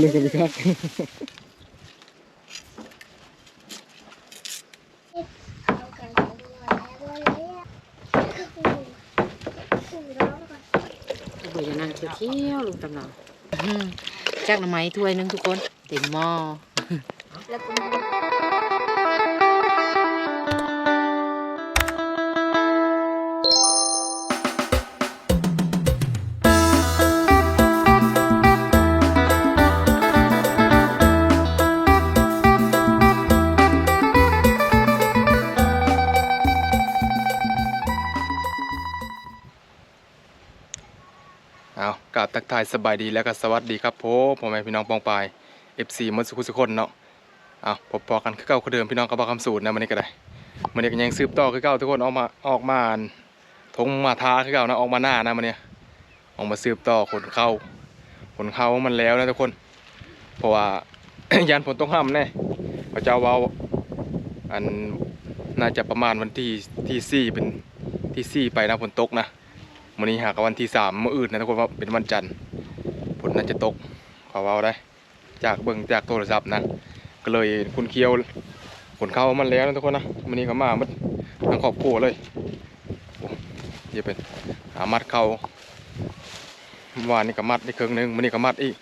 เรื่องกันไปครับเบื่อจะนั่งเที่ยวลุงตำหนักอื้อจักหน่อไม้ถ้วยนึงทุกคนเต็มหม้อ ราบทักทายสบายดีแล้วก็สวัสดีครับผมพ่อแม่พี่น้องปองปาย FC มดสุขุสุคนเนาะเอาพบพอกันคือเก่าคือเดิมพี่น้องกับบ่าคำสูตรนะมันนี้ก็ได้มันนี้ก็ยังสืบต่อคือเก่าทุกคนออกมาออกมาทงมาทาคือเก่านะออกมาหน้านะมันเนี่ยออกมาสืบต่อขนเข้าขนเข้ามันแล้วนะทุกคน เพราะว่ายานฝนต้องห้ามแน่พระเจ้าว่าอันน่าจะประมาณวันที่ที่สี่เป็นที่สี่ไปนะฝนตกนะ วันนี้หากวันที่สามมื่ออื่นนะทุกคนว่าเป็นวันจันทร์ฝนน่าจะตกขอเว่าได้ จากเบิ่งจากโทรศัพท์นะก็เลยคุณเคียวฝนเข้ามันแล้วนะทุกคนนะวันนี้ก็มามันทั้งครอบครัวเลยโอ้เดี๋ยวเป็นหามัดเข้าวานนี้ก็มัดได้ครึ่งหนึงวันนี้ก็มัดอีก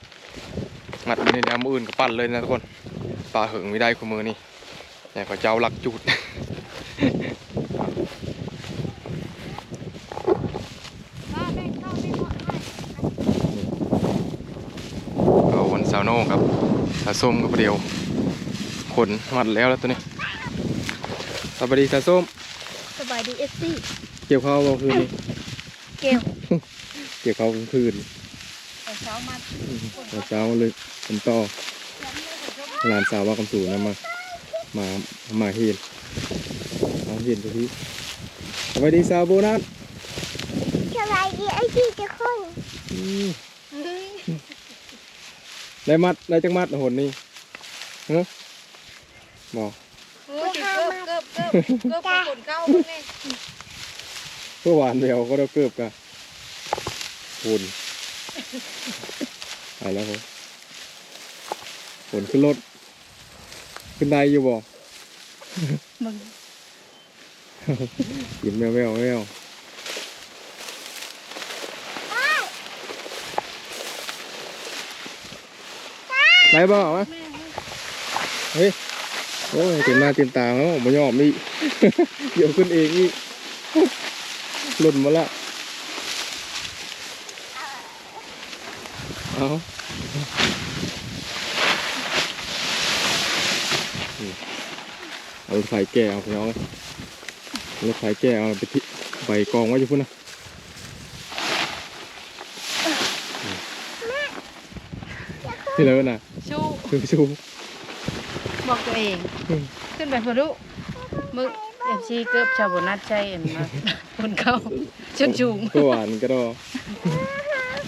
มัดวันนี้แล้วมืออื่นก็ปั้นเลยนะทุกคนปลาหึงไม่ได้คู่มือนี่เนี่ยก็เจ้าหลักจูด เอาวันซาวโน่ครับ สาส้มกับเดียวขนมัดแล้วแล้วตัวนี้สวัสดีสาส้มสบายดีเอฟซีเกี่ยวข้าวบ่คืนนี้เกลเกี่ยวข้าวกลางคืนแต่เช้ามาอืมตอนเช้าเลยเป็นต่อหลานสาวว่ากำสูนะมามามาเฮียนเอาเฮียนตัวที่สวัสดีสาวโบนัสสบายดีไอพี่ทุกคนอืม ได้มัดได้จังมัดหนนี่ฮะบอกโอ้ยเกิบเกิบเกิบเกิบเป็นคนเก้าเพิ่งไงเพื่อหวานเดียวก็ได้เกือบกันคุณไปแล้วผมฝนขึ้นรถขึ้นได้อยู่บ่มึงกินแมวแมวแมว ไปบ่าวะเฮ้ยโอ้ยเต็มหน้าเต็มตาแล้วมันยอมนี่เดี๋ยวขึ้นเองนี่หล่นมาละเอานี่เอารถไฟแก่เอาไปเอารถไฟแก่เอาไปที่ใบกองไว้อยู่พุ่นนะนี่เลยนะ ชูคือชูบอกตัวเองอืมขึ้นไปพอดูมึงเอฟซีเกิบชาวบนัดใจเอ็นมาคนเก้าชุดจูงก็หวานก็รอ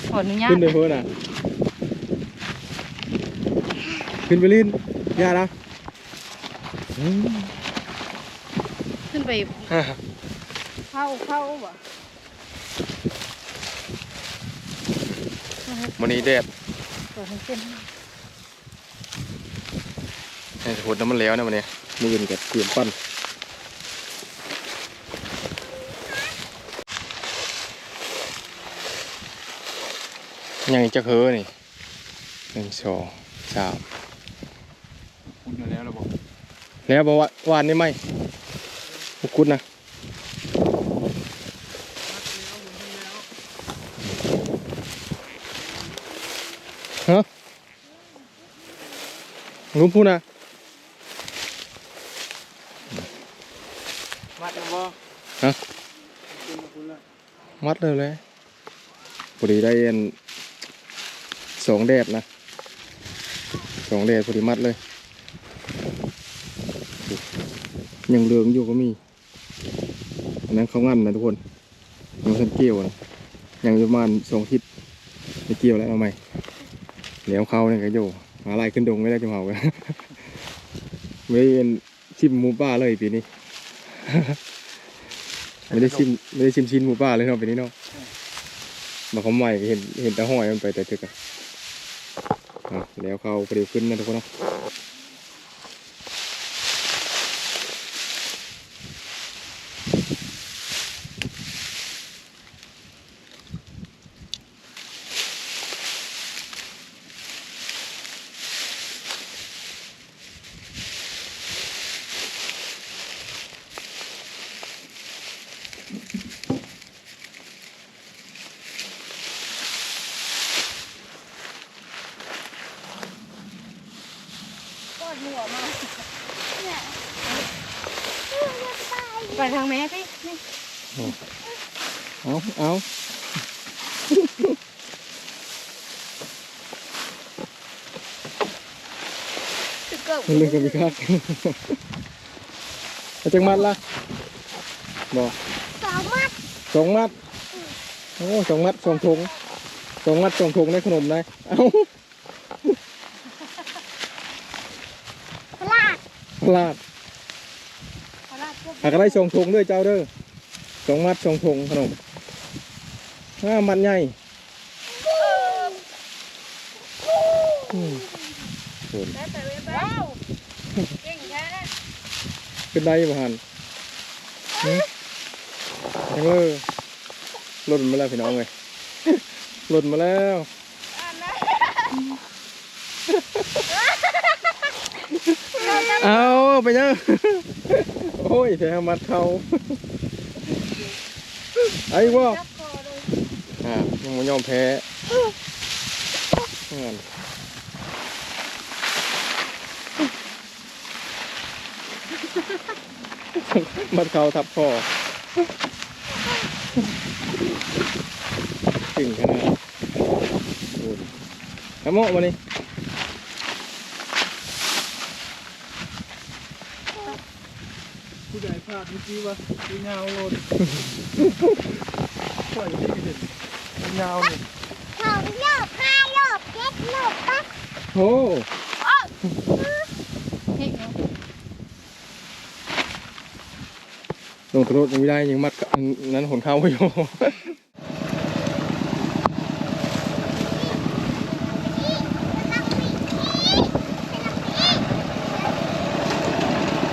ขออนุญาตขึ้นไปเพื่อนอะ ขึ้นไปลินย่าละอืมขึ้นไปเข้าเข้าบ่วันนี้แดดตัวทั้งเส้นให้โหดน้ำมันแล้วนะวันนี้มืออื่นกับเตรียมปั้นยังจะเฮ้อนี่หนึ่งสองสามคุณแล้วหรอบอกแล้วบอกว่าวานนี่ไหมบุคุณนะฮะลุงพูดนะ มัดแล้วบ่ ฮะ กินมาคุณละ มัดเลยเลยพอดีได้เอ็นสองแดดนะสองแดดพอดีมัดเลย ยังเหลืองอยู่ก็มีอันนั้นเขางันนะทุกคนยังทันเกี่ยวนะยังประมาณสองทิศไม่เกี่ยวแล้วเอาใหมเหลียวเขาเนี่ยก็อยู่หาลายขึ้นดงไม่ได้จะเผากันไม่เอ็นชิมมูป่าเลยปีนี้ ไม่ได้ชิมไม่ได้ชิมชิ้นหมูป่าเลยเนาะปีนี้เนาะมาเขาใหม่เห็นเห็นแต่ห้อยมันไปแต่ถึกอะอะแล้วเขาไปเร็วขึ้นนะทุกคนเนาะ แม่พี่เอาเอาเกิดเรื่องกันไปครับเอาจังมัดละบอกสองมัดสองมัดโอ้สองมัดสองถุงสองมัดสองถุงได้ขนมได้เอ้าพลาดพลาด หากได้สองถุงด้วยเจ้าเด้อสองมัดสองถุงขนมห้ามัดใหญ่อืมโหดแล้วแต่เว้ยว้าวเก่งแท้เป็นไรบ่หันยังเออหล่นมาแล้วพี่น้องเลยหล่นมาแล้วเอาไปยังโอ้ ยแพ้มัดเขาไอ้วะจับคอเลยอ่ายังม่ยอมแพ้นั่นมัดเขาทับคอถึงขนาดโอ้ยเอาโมะมานี่ ผู้ใหญ่พลา ดเมื่อกี้ว่าดูยาวเลดปล่อยที่เห็นยาวนี่สองรอบห้าโย่เจ็ดรอบปะโอ้พี่เนาะลงตรถยังไม่ได้ยังมัดอันนั้นหนเข้าไว้อยู่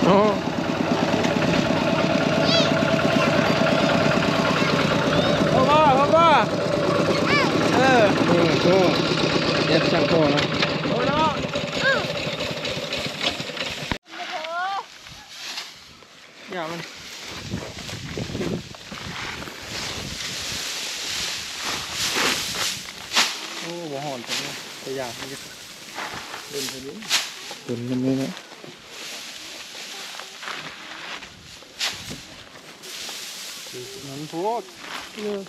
อ๋อพ่อพ่อพ่อพ่อเออนี่ก็แอบช่าง พอนะโอ้ยน้อย่ามันโอ้หัวหอนจังเลยแต่อยากมันจะเล่นไปนี้เล่นมันนี่นะมันโพดเออ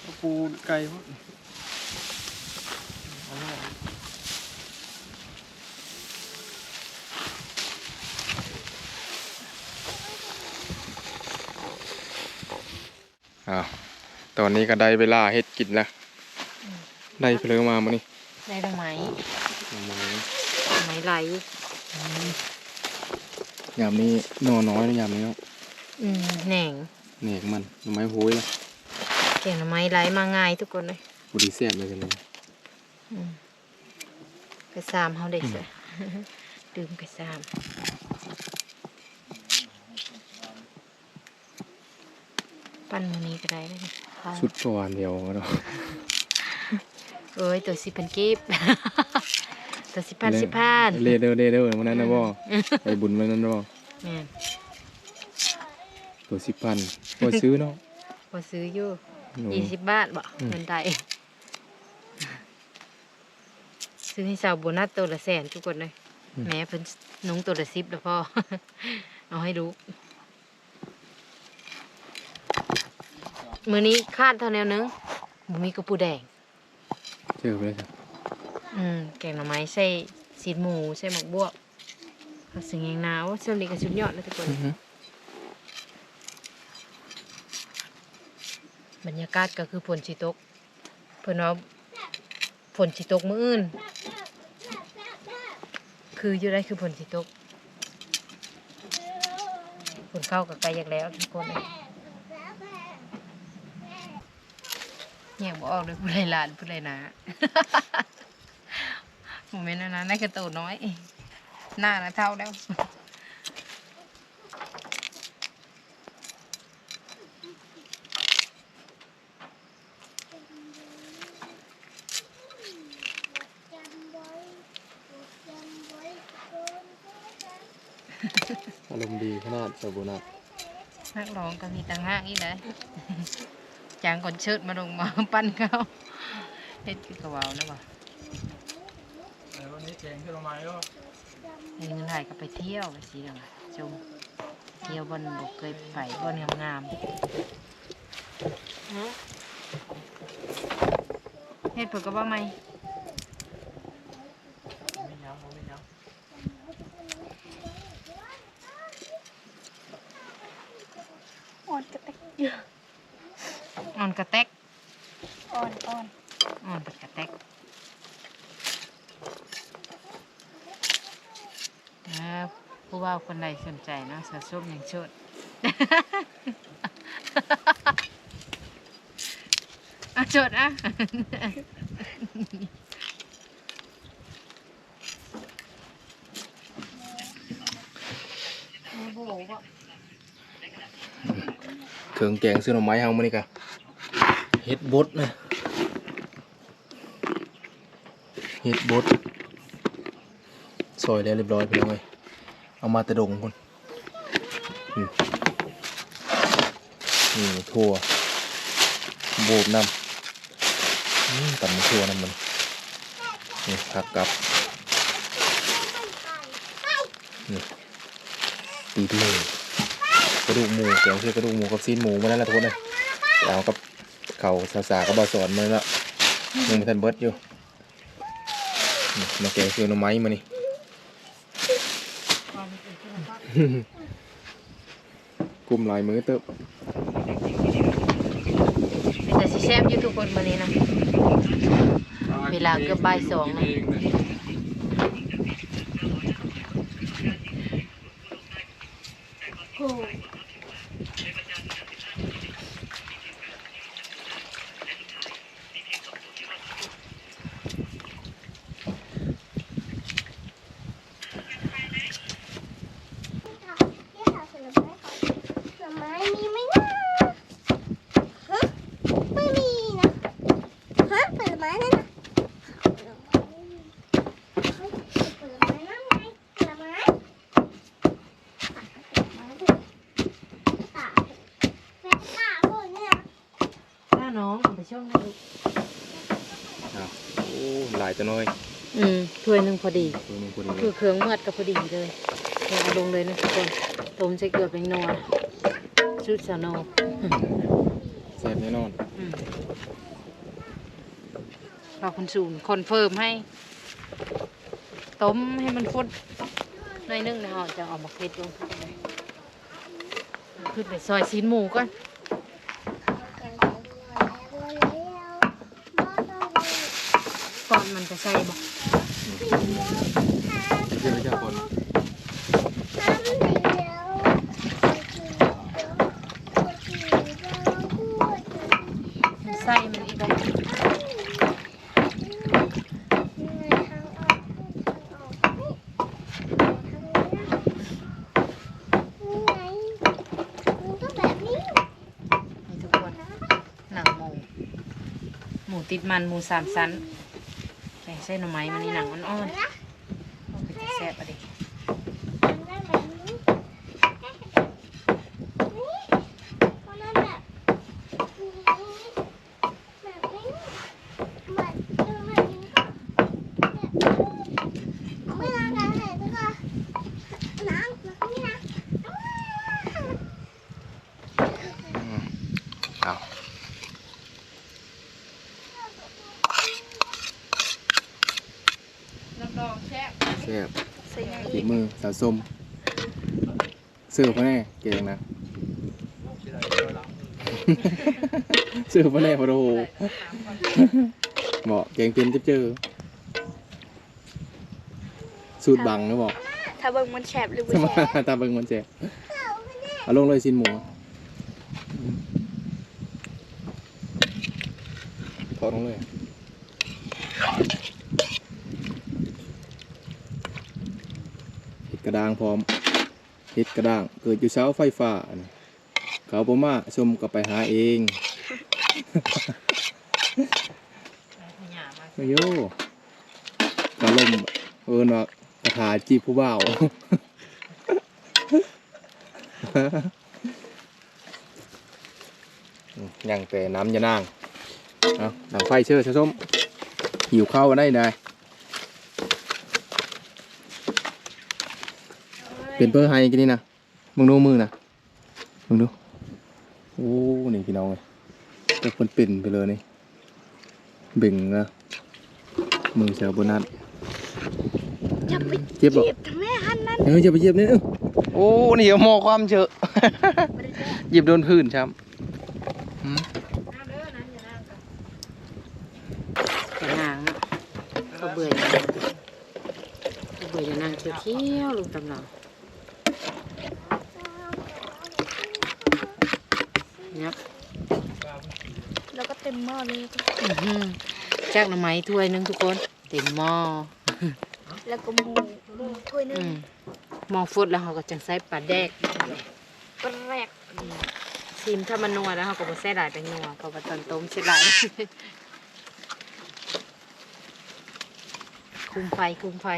เอปูไก่พดเอาหน่อยอ้าวต อนนี้ก็ได้เวลาเฮ็ดกินแล้วได้เพลิงมามื้อนี้ได้ดอกไม้มื้อนี้ดอกไม้ไหลยามนี้นอน้อยนะยามนี้เนาะอืมแหน่งเหน็กมันหน่อไม้โหยละเก่งดอกไม้ไหลมาง่ายทุกคนเลยบุรีแซ่บเลยกันเลยอืมกระซามเขาได้เสยดื่มกระซามปั้นมือนี้ก็ได้เลยนี่เอา สุดก่อนเดียวเนาะเอ้ยตัวสิพันกีบตัวสิพันสิพันเลเดอร์เลเดอร์วันนั้นนะบ่ไปบุญวันนั้นนะบ่แม่นตัวสิบพันบ่ซื้อเนาะพอซื้ออยู่หนูยี่สิบบาทบ่อืมเงินไทยซื้อให้สาวโบนัสตัวละแสนทุกคนเลยแม่เพิ่นนุ้งตัวละสิบแล้วพ่อเอาให้ดู มือนี้คาดเท่าแนวนึงบ่มีกระปูแดงเจอไปเลยจ้ะอืมแกงหน่อไม้ใส่สีหมูใส่หมกบวกข้าวสิงแยงหนาวเส้นนี้ก็สุดยอดเลยทุกคน อื้อหือบรรยากาศก็คือฝนสิตก เพิ่นว่าฝนสิตกมื้ออื่น คืออยู่ได้คือฝนสิตกฝนเข้ากับไกลอยากแล้วทุกคนเลย แยกบ่ออกเลยผู้ใดหลานผู้ใดนาโมเมนต์นั้นนะนั่นคือตัวน้อย หน้านะเท่าแล้วจำไว้จำไว้คนอารมณ์ดีขนาดสาวบุนัทนักร้องก็มีต่างหากอีกเลย จางก่อนเชิดมาลงมาปั้นเขาเฮ็ดคือกระวานะบ่แต่วันนี้แกงขึ้นมาก็เงินไหลก็ไปเที่ยวไปสิเด้อชมเที่ยวบนบกเคยไปบนงามๆเฮ็ดเพิ่นก็บ่ไหมยั้งไม่ยั้ง อ่อนกระแตกเยอะ อ่อนกระแตก อ่อนอ่อนอ่อนกระแตกอ่าผู้ว่าคนใดสนใจเนาะสะสมอย่างชดอะโชดอะเครื่องแกงซื้อหน่อไม้เฮามื้อนี้กะเฮ็ดบดนะ เฮ็ดบดซอยแล้วเรียบร้อยพี่น้องเอามาแต่ดงคนนี่นี่ทั่วโบกน้ำอืมตำทั่วน้ำมันนี่ผักกับนี่ตีเลยกระดูกหมูแกงคือกระดูกหมูกับซีนหมูมาแล้วละทุกคนเลยเอากับเขาวสากับบะสอนมาแล้วยังไม่ทันเบิร์ดอยู่ มาแกงคือหน่อไม้มานี่ กลุ่มหลายมือเติบแต่สิแซ่บอยู่ทุกคนวันนี้นะ เวลาเกือบบ่ายสองนะ โอ้ ที่หาผลไม้ก่อนผลไม้มีไหมนะฮะไม่มีนะฮะผลไม้นั่นนะผลไม้ไม่มีเฮ้ยผลไม้นั่นไงผลไม้ผลไม้ด้วยตาแม่ตาพวกเนี่ย ถ้าน้องเอาไปช่องให้ลูก อ้าวโอ้หลายตัวน้อยอืมถ้วยหนึ่งพอดีตัวนึงคนนี้คือเครื่องเมือดก็พอดีเลยเอาลงเลยนะทุกคนต้มใส่เกลือเป็นนัวชุดสาวโนแซ่บแน่นอนอืมเราคนสูนคอนเฟิร์มให้ ต้มให้มันฟดหน่อยนึงนะเอาจะเอามาเค็ดลงขึ้นไปซอยซีนหมูก่อนก่อนมัน จะใส่บอกเยอะจ้าคนใส่มันอีกได้ให้ทุกคนหนังหมู หมูติดมันหมูสามชั้น ใส่หน่อไม้มันนี่หนังอ่อนๆมันจะแซ่บอะดิ อืมเอา น้ำดองแซ่บ แซ่บฝีมือ สะสมซื้อมาแน่เก่งนะ ซื้อมาแน่พอโอ้โหเหมาะเก่งเป็นจะเจอสูตรบังนะบอกถ้าเบิ่งมันแฉบหรือบ่ทำไมแฉบตามเบิ่งมันแจกเอาลงเลยชิ้นหมูถอดลงเลย ระด้างพร้อมเฮ็ดกระด้าง เกิดอยู่เสาไฟฟ้าอันนี้เขาบ่มาชมก็ไปหาเองหยามาโอ้โยกะลมเอิ้นว่ากระถาจีบผู้บ่าวยังแต่น้ำยานางเอาดังไฟเชื่อชะส้มหิวข้าวได้ได้ เป็นเพื่อให้กินนี่นะมึงดูมือนะมึงดูโอ้นี่พี่น้องเลยแต่คนเป็นไปเลยนี่เบ่งนะมือแซวบนนั้นจะไปเจ็บหรอเจ็บทำไมหันนั่นเออจะไปเหยียบนี่เออโอ้นี่เอาหมอความเชอะเหยียบโดนพื้นช้ำหืมจะนางเนาะเขาเบื่อจะนางเขาเบื่อจะนางเที่ยวเที่ยวลุงตำหนักเนี่ย แล้วก็เต็ มหม้อเลยอื้อหือจากหน่อไม้ถ้วยหนึงทุกคนเต็มหม้อแล้วก็หมูหมูถ้วยหนึอืงมหมองฟุดแล้วเขาก็จังใส่ปลาแดกก็แรกซีมถ้ามันนัวแล้วเขาก็บ่ใส่หลายเป็นนัวเพราะว่าตอนต้มใส่หลายคุมไฟคุมไฟ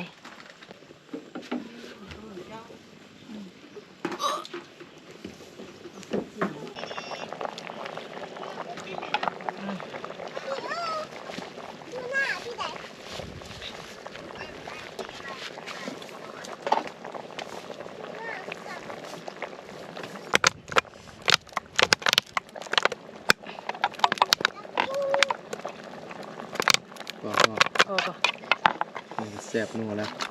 ก็ก็ โอ้ก็ นี่แซ่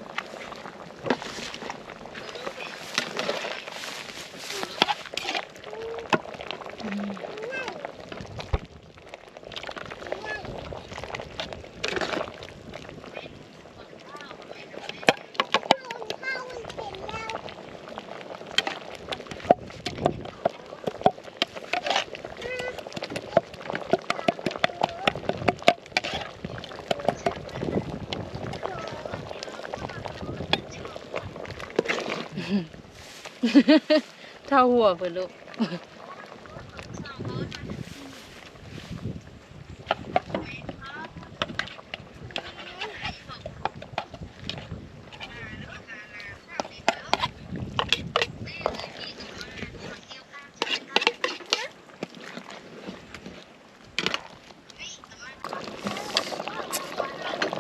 เท่าหัวเพิ่นลูก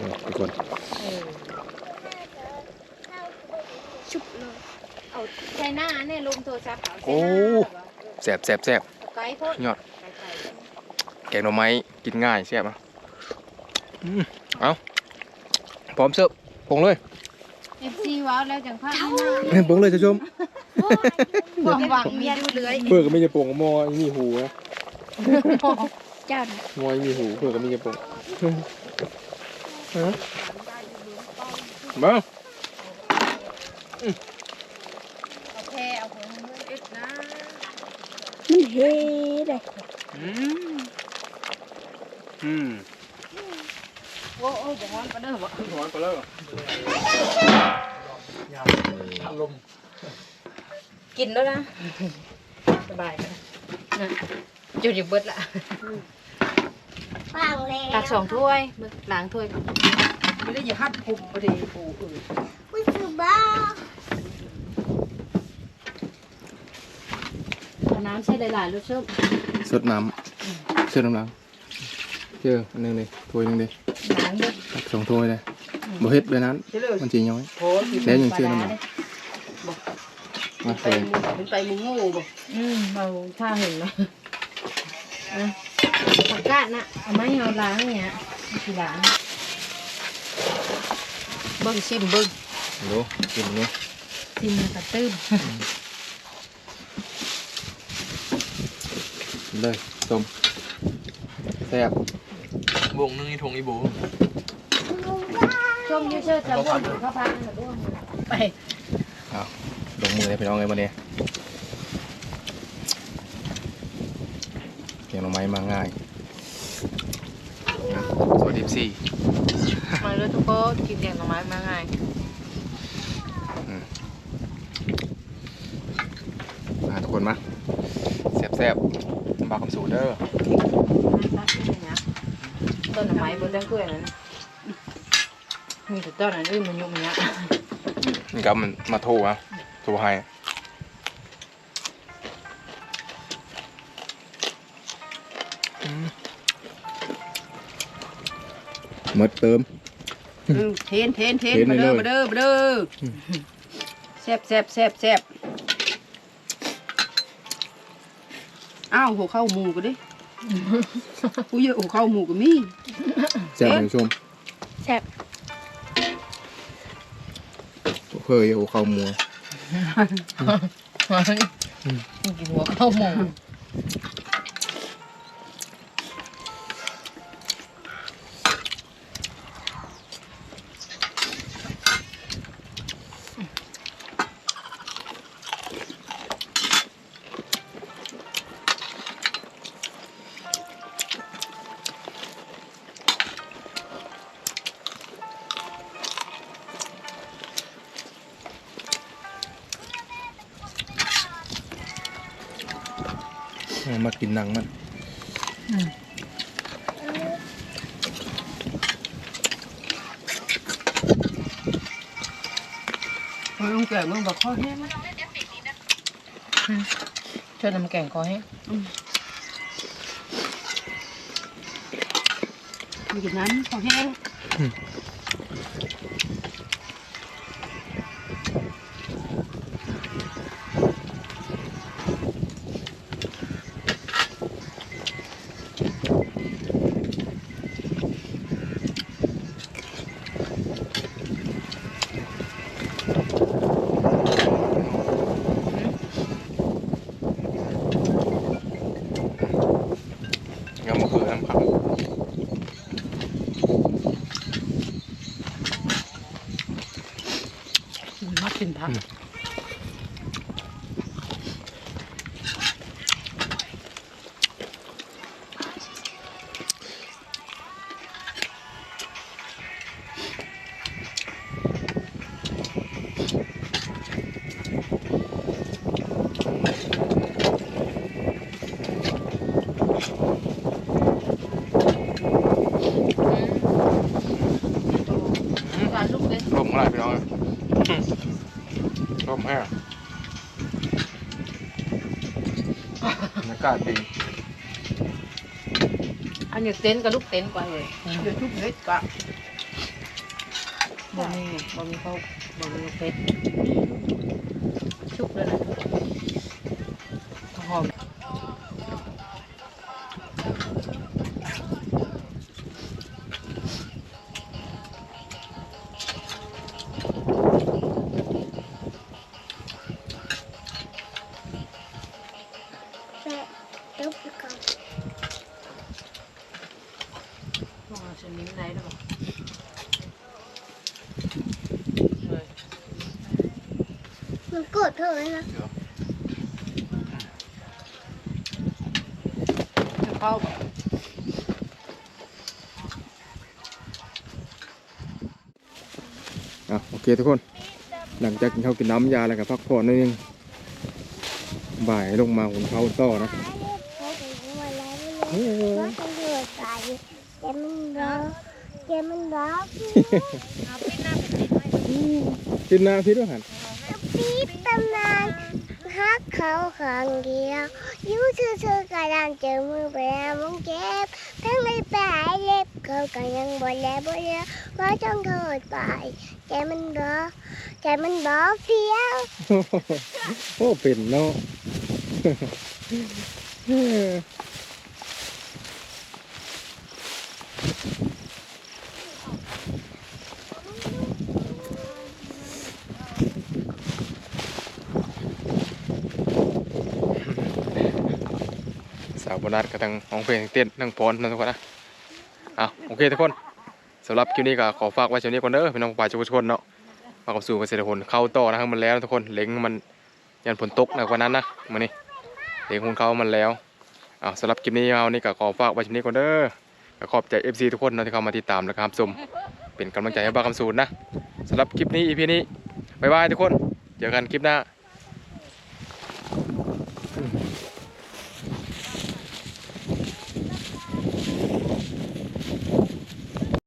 นี่ทุกคน ชุบเลย เอา ใส่หน้าเนี่ยลมโทรศัพท์เอาโอ้แซ่บแซ่บแซ่บไกลโพดยอด แกงหน่อไม้กินง่ายแซ่บอะอืมเอาพร้อมเสิร์ฟปรุงเลยเอฟซีว้าวแล้วจังพาให้หน้าเฮ้ยปรุงเลยท่านผู้ชมความหวังมีดูเลยเพื่อก็ไม่จะปรุงหม้อยังมีหูนะเจ้าน่ะหม้อยังมีหูเพื่อก็ไม่จะปรุงฮะมา โอเคเอาของมืออึดนะ มัน เฮเลยอืมอืมโอ้โอ้จะฮ้อนปะเด้อบ่ถอนไปแล้วกินแล้วนะสบายนะนะจุดอยู่เบิดละฟังแล้วตักสองถ้วยเบิดล้างถ้วยก่อนไม่ได้อย่าหัดคุมพอดีปูอื่นอุ้ยคือบ้า เอา น้ำใส่หลายๆลูกชุบสดน้ำเชื่อน้ำล้างเชื่ออันหนึงเลยถ้วยหนึงเลยล้างเด้อตักสองถ้วยเลยบ่เฮ็ดเลยนั้นมันจีน้อยโอ้ยแล้วยังเชื่อน้ำหนักมาไปเลยมึงเป็นไปมึงโง่บ่อืมเราถ้าเห็นเนาะอะผักกาดนะเอาไม้เอาล้างเนี่ยทีล้างเบิ้งชิมเบิ้งดูกินนี่ชิมกระตื้ม เลยต้มแซ่บวงนึงนี่ทงอีโบช่วงยูเชอร์จะบ้วนข้าวพันนั่นแหละบ้วนไปเอาลงมือเลยพี่น้องเลยวันนี้เกียงหน่อไม้มาง่ายนะสวัสดีสี่มาเลยทุกคนกินแกงหน่อไม้มาไงนมาแซ่บๆ บาคำสูตรเด้อต้นหน่อไม้บนต้นกล้วยนั้นมีแต่ต้นนั้นด้วยมันยุบมันยักนี่ครับมันมาโทรฮะโทรให้อืมหมดเติมเทนเทนเทนเทนมาเลยเด้อเลยมาเด้อมาเด้ออแซ่บแซ่บแซ่บแซ่บ อ้าวหัวเข้าหมูก็ดิกูเยอะหัวเข้าหมูก็มีแซ่บคุณผู้ชมแซ่บเคยโอ้ข้าวหมูกินหัวเข้าหมู เอามากินหนังมันเฮ้ยลุงแก่มึงบอกข้อแห้งไหมช่วยน้ำแกงคอแห้งมีกินน้ำของแห้งยังมาคือน้ำขัง มากินผัก การลูกเล่น ลมอะไรพี่น้องเอ้ยลมแห้งบ รรยากาศดีอันนี้เต้นกับลูกเต้นกว่าเลยเดี๋ยวทุกเม็ดกว่าบ่มีบ่มีเขาบ่มีเพชรชุบเลยนะ เข้าบ่อะโอเคทุกคน หลังจากกินข้าวกินน้ำยาแล้วก็พักผ่อนนิดนึงบ่ายลงมาหุนข้าวต่อนะเขาไปดูอะไรไม่รู้ว่าตำรวจไปแกมันร้องแกมันร้องกินน้ำพี่ด้วยหันปี๊บตำนานฮัก เขาขังเดียวยูซื่อๆกระดานเจอมือไปล้วมึงเจ็บทั้งในปลายเล็บเขาก็ยังบ่แล้วบ่แล้วก็ต้องโทษไปแกมันร้อแกมันร้อเดียวโอ้เป็นเนาะาวโบนัสกับทางห้องเพลงเต้นทั้งพรนะทุกคนนะเอาโอเคทุกคนสำหรับคลิปนี้ก็ขอฝากไว้เช่นนี้ก่อนเด้อพี่น้องป่าจุกชนเนาะมากับสู่เกษตรผลเข้าต่อนะครับมันแล้วทุกคนเล็งมันยันฝนตกหนักกว่านั้นนะมื้อนี้เล็งคุณเขามันแล้วเอาสำหรับคลิปนี้เอานี่ก็ขอฝากไว้เช่นนี้ก่อนเด้อก็ขอบใจ FC ทุกคนนะที่เข้ามาติดตามและครับชมเป็นกำลังใจให้บ้าคำสูนนะสำหรับคลิปนี้ EP นี้บ๊ายบายทุกคนเจอกันคลิปหน้า